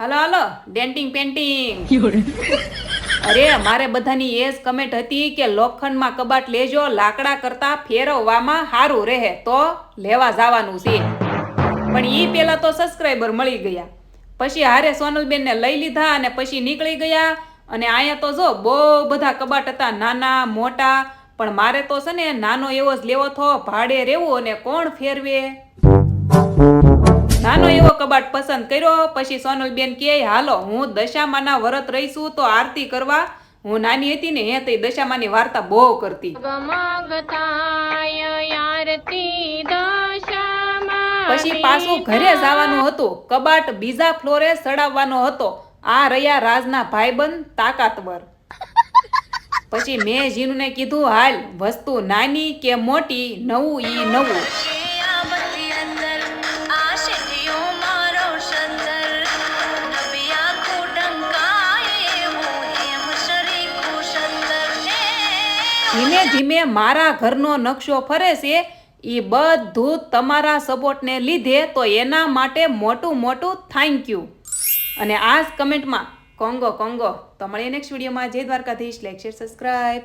હાલો હાલો. Denting painting અરે મારે બધાની એ જ કમેન્ટ હતી કે લોખંડમાં કબાટ લેજો, લાકડા કરતા ફેરવવામાં સારું રહે તો લેવા જવાનું છે. પણ ઈ પેલા તો સબસ્ક્રાઈબર મળી ગયા. પછી હારે સોનલબેનને લઈ લીધા અને પછી નીકળી ગયા. અને અહીંયા તો જો, બહુ બધા કબાટ હતા, નાના, મોટા. પણ મારે તો છે ને, નાનો એવો જ લેવો થો ભાડે રહેવું અને કોણ ફેરવે? નાનો એવો કબાટ પસંદ કર્યો પછી સોનલબેન કે હાલો હું દશામાના વ્રત રહીશું તો આરતી કરવા. હું નાની હતી ને હે તે દશામાની વાર્તા બહુ કરતી. પછી પાછું ઘરે જવાનું હતું. કબાટ બીજા ફ્લોરે સડાવવાનો હતો. આ રહ્યા રાજના ભાઈબંધ તાકાતવર. પછી મેં જીનુને કીધું હાલ વસ્તુ નાની કે મોટી નવું ઈ નવું. ધીમે ધીમે મારા ઘરનો નકશો ફરે છે એ બધું તમારા સપોર્ટને લીધે, તો એના માટે મોટું મોટું થેન્ક યુ અને આ કમેન્ટમાં, કોંગો કોંગો, તો મળીએ નેક્સ્ટ વિડીયોમાં જય દ્વારકાધીશ. Like subscribe